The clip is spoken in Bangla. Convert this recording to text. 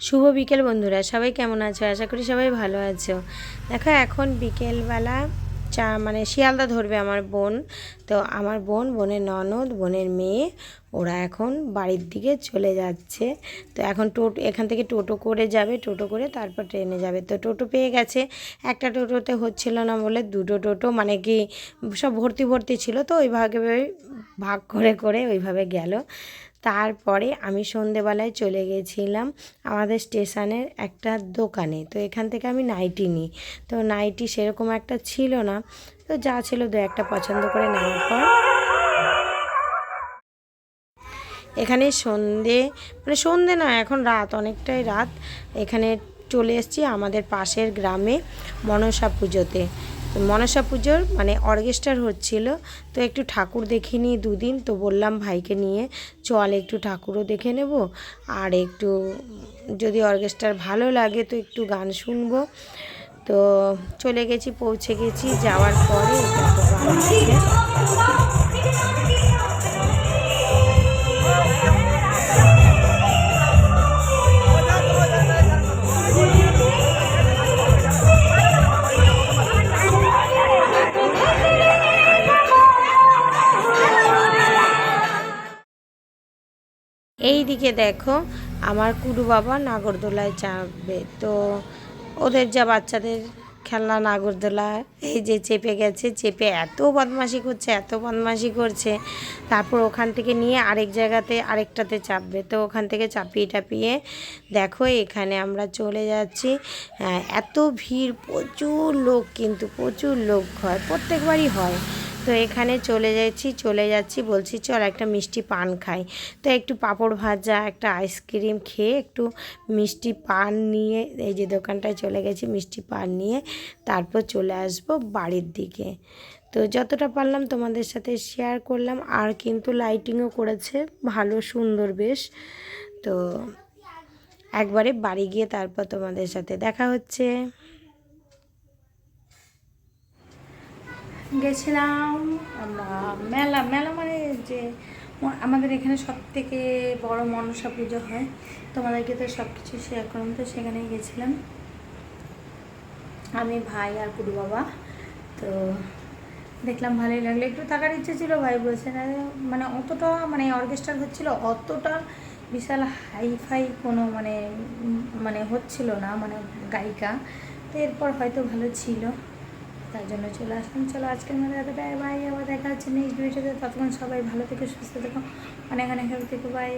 শুভ বিকেল বন্ধুরা সবাই কেমন আছো? আশা করি সবাই ভালো আছো। দেখো এখন বিকেলবেলা চা মানে শিয়ালদা ধরবে আমার বোন। তো আমার বোন, বোনের ননদ, বোনের মেয়ে, ওরা এখন বাড়ির দিকে চলে যাচ্ছে। তো এখন টোটো, এখান থেকে টোটো করে যাবে, টোটো করে তারপর ট্রেনে যাবে। তো টোটো পেয়ে গেছে। একটা টোটোতে হচ্ছিল না বলে দুটো টোটো মানে কি সব ভর্তি ভর্তি ছিল, তো ওইভাবে ভাগ করে করে ওইভাবে গেল। তারপরে আমি সন্ধেবেলায় চলে গেছিলাম আমাদের স্টেশনের একটা দোকানে। তো এখান থেকে আমি নাইটি নিই। তো নাইটি সেরকম একটা ছিল না। তো যা ছিল দু একটা পছন্দ করে নেওয়ার পর এখানে সন্ধে মানে সন্ধে না, এখন রাত, অনেকটাই রাত। এখানে চলে এসেছি আমাদের পাশের গ্রামে মনসা পুজোতে। তো মনসা পুজোর মানে অর্কেস্ট্রার হচ্ছিল। তো একটু ঠাকুর দেখিনি দুদিন। তো বললাম, ভাইকে নিয়ে চল একটু ঠাকুরও দেখে নেব। আর একটু, যদি অর্কেস্ট্রার ভালো লাগে তো একটু গান শুনব। তো চলে গেছি, পৌঁছে গেছি। যাওয়ার পরে এই দিকে দেখো আমার কুডু বাবা নাগরদোলায় চাপবে। তো ওদের যা বাচ্চাদের খেলনা নাগরদোলা এই যে চেপে গেছে চেপে এত বদমাশি করছে এত বদমাশি করছে। তারপর ওখান থেকে নিয়ে আরেক জায়গাতে আরেকটাতে চাপবে। তো ওখান থেকে চাপিয়ে টাপিয়ে দেখো এখানে আমরা চলে যাচ্ছি। হ্যাঁ, এত ভিড় প্রচুর লোক কিন্তু প্রচুর লোক হয় প্রত্যেকবারই হয়। তো এখানে চলে যাচ্ছি চলে যাচ্ছি বলছি, চল একটা মিষ্টি পান খাই। তো একটু পাঁপড় ভাজা, একটা আইসক্রিম খেয়ে একটু মিষ্টি পান নিয়ে এই যে দোকানটায় চলে গেছি, মিষ্টি পান নিয়ে তারপর চলে আসব বাড়ির দিকে। তো যতটা পারলাম তোমাদের সাথে শেয়ার করলাম, আর কিন্তু লাইটিংও করেছে ভালো, সুন্দর বেশ। তো একবারে বাড়ি গিয়ে তারপর তোমাদের সাথে দেখা হচ্ছে। গেছিলাম, আমরা মেলা মেলা মানে যে আমাদের এখানে সব থেকে বড় মনসা পুজো হয়। তোমাদেরকে তো সব কিছু শেয়ার করলাম, তো সেখানেই গেছিলাম। আমি ভাই আর কুড়ু বাবা, তো দেখলাম ভালোই লাগল। একটু থাকার ইচ্ছে ছিল, ভাই বলছে, না মানে অতটা মানে অর্কেস্ট্রা হচ্ছিল, অতটা বিশাল হাইফাই কোনো মানে মানে হচ্ছিল না মানে গায়িকা। তো এরপর হয়তো ভালো ছিল। তার জন্য চলে আসলাম। চলো আজকের মধ্যে এতটাই। বাই আবার দেখা হচ্ছে নেক্সট ভিডিওতে ততক্ষণ সবাই ভালো থেকে, সুস্থ থেকো। অনেক অনেক থেকো। বাই